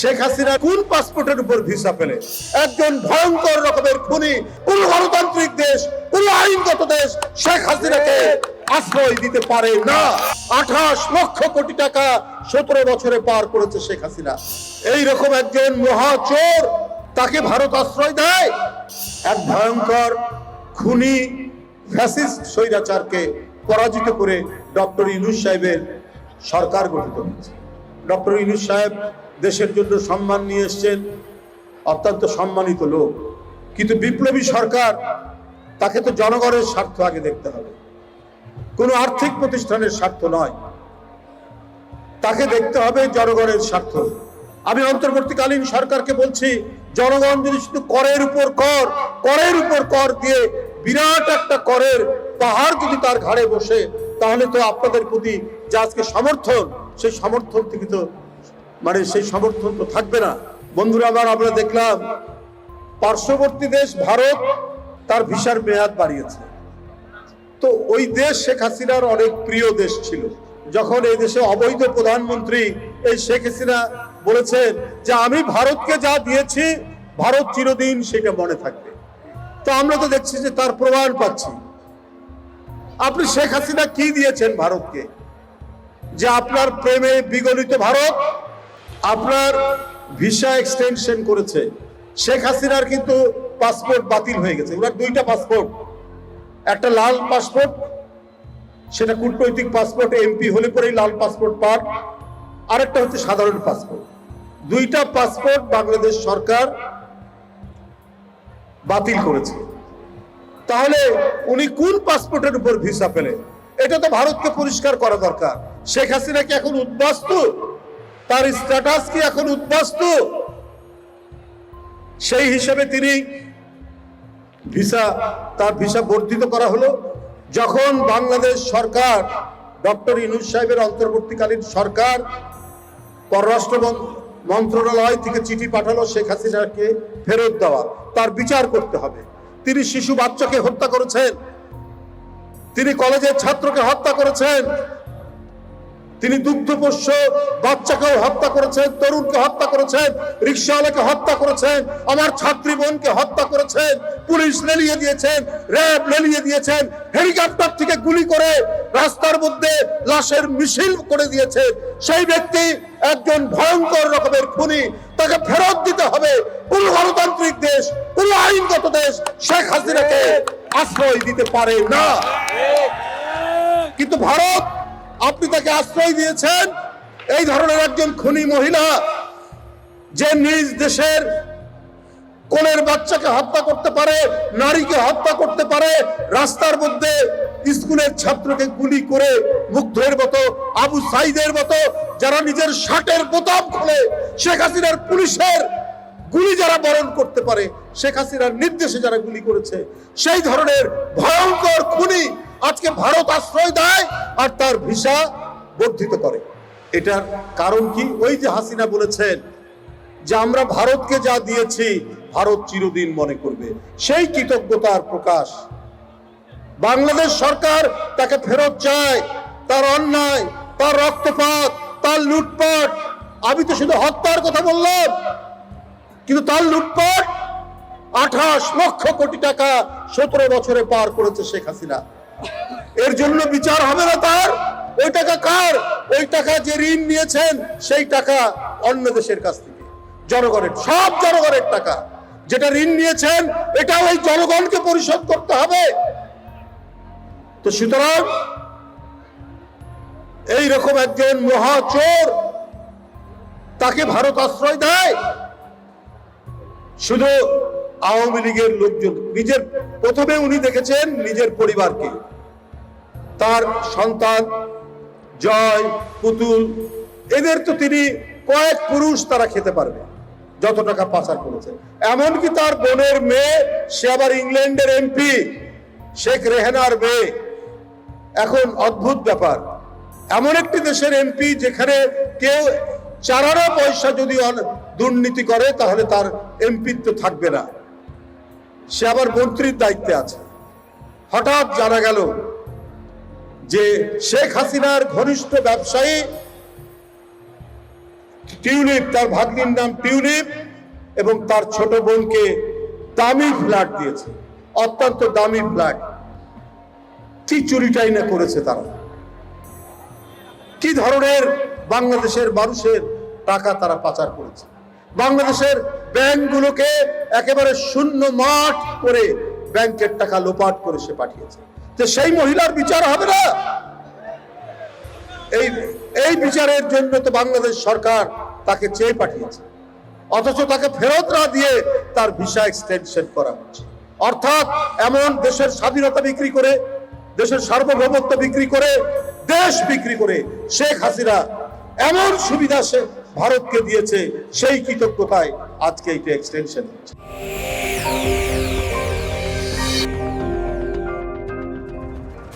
শেখ হাসিনা কোন পাসপোর্টের উপর ভিসা পেলে? একজন ভয়ঙ্কর রকমের খুনি, কোন গণতান্ত্রিক দেশ, কোন আইনগত দেশ শেখ হাসিনাকে আশ্রয় দিতে পারে না। আঠাশ লক্ষ কোটি টাকা সতেরো বছরে পার করেছে শেখ হাসিনা। এই রকম একজন মহাচোর তাকে ভারত আশ্রয় দেয়। এক ভয়ঙ্কর খুনি, ফ্যাসিস্ট স্বৈরাচারকে পরাজিত করে ডক্টর ইনুস সাহেবের সরকার গঠিত হয়েছে। ডক্টর ইনুস সাহেব দেশের জন্য সম্মান নিয়ে এসছেন। অত্যন্ত সম্মানিত লোক। কিন্তু বিপ্লবী সরকার, তাকে তো জনগণের স্বার্থ আগে দেখতে হবে। কোনো আর্থিক প্রতিষ্ঠানের স্বার্থ নয়। তাকে দেখতে হবে জনগণের স্বার্থ। আমি অন্তর্বর্তীকালীন সরকারকে বলছি, জনগণ যদি শুধু করের উপর কর, করের উপর কর দিয়ে বিরাট একটা করের পাহাড় যদি তার ঘাড়ে বসে, তাহলে তো আপনাদের প্রতি যে আজকে সমর্থন, সেই সমর্থন থেকে তো মানে সেই সমর্থন তো থাকবে না। বন্ধুরা আমার আমরা দেখলাম, পার্শ্ববর্তী দেশ ভারত তার ভিসার মেয়াদ বাড়িয়েছে। তো ওই দেশ শেখ হাসিনার অনেক প্রিয় দেশ ছিল। যখন এই দেশে অবৈধ প্রধানমন্ত্রী এই শেখ হাসিনা বলেছেন যে, আমি ভারতকে যা দিয়েছি, ভারত চিরদিন সেটা মনে থাকবে। তো আমরা তো দেখছি যে তার প্রমাণ পাচ্ছি। আপনি শেখ হাসিনা কি দিয়েছেন ভারতকে? যে আপনার প্রেমে বিগলিত ভারত আপনার ভিসা এক্সটেনশন করেছে। শেখ হাসিনার কিন্তু পাসপোর্ট বাতিল হয়ে গেছে। ওনার দুইটা পাসপোর্ট। একটা লাল পাসপোর্ট, সেটা কূটনৈতিক পাসপোর্ট এমপি হলে পরেই লাল পাসপোর্ট পান আরেকটা হচ্ছে সাধারণ পাসপোর্ট। দুইটা পাসপোর্ট বাংলাদেশ সরকার বাতিল করেছে। তাহলে উনি কোন পাসপোর্টের উপর ভিসা পেলেন? এটা তো ভারতকে পরিষ্কার করা দরকার। শেখ হাসিনা কি এখন উদ্বাস্তু? তার স্ট্যাটাস কি এখন উদ্বাস্তু? সেই হিসেবে তিনি ভিসা, তার ভিসা বর্ধিত করা হলো যখন বাংলাদেশ সরকার, ডক্টর ইনুস সাহেবের অন্তর্বর্তীকালীন সরকার পররাষ্ট্র মন্ত্রণালয় থেকে চিঠি পাঠালো শেখ হাসিনাকে ফেরত দেওয়া। তার বিচার করতে হবে। তিনি শিশু বাচ্চাকে হত্যা করেছেন। তিনি কলেজের ছাত্রকে হত্যা করেছেন। তিনি দুগ্ধপোষ্য, বাচ্চাকেও হত্যা করেছেন, তরুণকে হত্যা করেছেন রিক্সাওয়ালাকে হত্যা করেছেন, আমার ছাত্রী বোনকে হত্যা করেছেন, পুলিশ লেলিয়ে দিয়েছেন, র্যাব লেলিয়ে দিয়েছেন, হেলিকপ্টার থেকে গুলি করে রাস্তার মধ্যে লাশের মিছিল করে দিয়েছেন। সেই ব্যক্তি একজন ভয়ঙ্কর রকমের খুনি, তাকে ফেরত দিতে হবে কোন গণতান্ত্রিক দেশ কোন আইনগত দেশ শেখ হাসিনাকে আশ্রয় দিতে পারে না। কিন্তু ভারত আপনি তাকে আশ্রয় দিয়েছেন। এই ধরনের একজন খুনি মহিলা যে নিজ দেশের কোলের বাচ্চাকে হত্যা করতে পারে, নারীকে হত্যা করতে পারে, রাস্তার মধ্যে স্কুলের ছাত্রকে গুলি করে মুগ্ধের মতো, আবু সাইদের মতো, যারা নিজের শার্টের বোতাম খুলে, শেখ হাসিনার পুলিশের গুলি যারা বরণ করতে পারে, শেখ হাসিনার নির্দেশে যারা গুলি করেছে, সেই ধরনের ভয়ঙ্কর খুনি আজকে ভারত আশ্রয় দেয় আর তার ভিসা বর্ধিত করে। এটার কারণ কি? ওই যে হাসিনা বলেছেন যে আমরা ভারতকে যা দিয়েছি, ভারত চিরদিন মনে করবে। সেই কৃতজ্ঞতার প্রকাশ। বাংলাদেশ সরকার তাকে ফেরত চায়, তার অন্যায়, তার রক্তপাত, তার লুটপাট। আমি তো শুধু হত্যার কথা বললাম। কিন্তু তার লুটপাট আঠাশ লক্ষ কোটি টাকা সতেরো বছরে পার করেছে শেখ হাসিনা। এর জন্য বিচার হবে না তার। ওই টাকা কার? ওই টাকা যে ঋণ নিয়েছেন, সেই টাকা অন্য দেশের কাছ থেকে। জনগণের, সব জনগণের টাকা। যেটা ঋণ নিয়েছেন, এটা ওই জনগণকে পরিশোধ করতে হবে। তো সুতরাং এই রকম একজন মহাচোর তাকে ভারত আশ্রয় দেয়। শুধু আওয়ামী লীগের লোকজন, নিজের, প্রথমে উনি দেখেছেন নিজের পরিবারকে। তার সন্তান, জয়, পুতুল, এদের তো তিনি কয়েক পুরুষ তারা খেতে পারবে, যত টাকা পাচার করেছেন এমনকি তার বোনের মেয়ে, সে আবার ইংল্যান্ডের এমপি, শেখ রেহানার মেয়ে। এখন অদ্ভুত ব্যাপার। এমন একটি দেশের এমপি যেখানে কেউ চারানা পয়সা যদি দুর্নীতি করে, তাহলে তার এমপিত্ব থাকবে না। সে আবার মন্ত্রীর দায়িত্বে আছে। হঠাৎ জানা গেল যে শেখ হাসিনার ঘনিষ্ঠ ব্যবসায়ী টিউলিপ, তার ভাগ্নির নাম টিউলিপ এবং তার ছোট বোনকে দামি ফ্ল্যাট দিয়েছে, অত্যন্ত দামি ফ্ল্যাট। কি চুরিটাই না করেছে তারা? কি ধরনের বাংলাদেশের মানুষের টাকা তারা পাচার করেছে? বাংলাদেশের ব্যাংকগুলোকে একেবারে শূন্য মাঠ করে ব্যাংকের টাকা লোপাট করে সে পাঠিয়েছে। যে সেই মহিলার বিচার হবে না? এই এই বিচারের জন্য তো বাংলাদেশ সরকার তাকে চেয়ে পাঠিয়েছে। অথচ তাকে ফেরত না দিয়ে তার ভিসা এক্সটেনশন করা হচ্ছে। অর্থাৎ এমন দেশের স্বাধীনতা বিক্রি করে, দেশের সার্বভৌমত্ব বিক্রি করে, দেশ বিক্রি করে শেখ হাসিনা এমন সুবিধা সে ভারতকে দিয়েছে সেই কৃতজ্ঞতায় আজকে এটা এক্সটেনশন হচ্ছে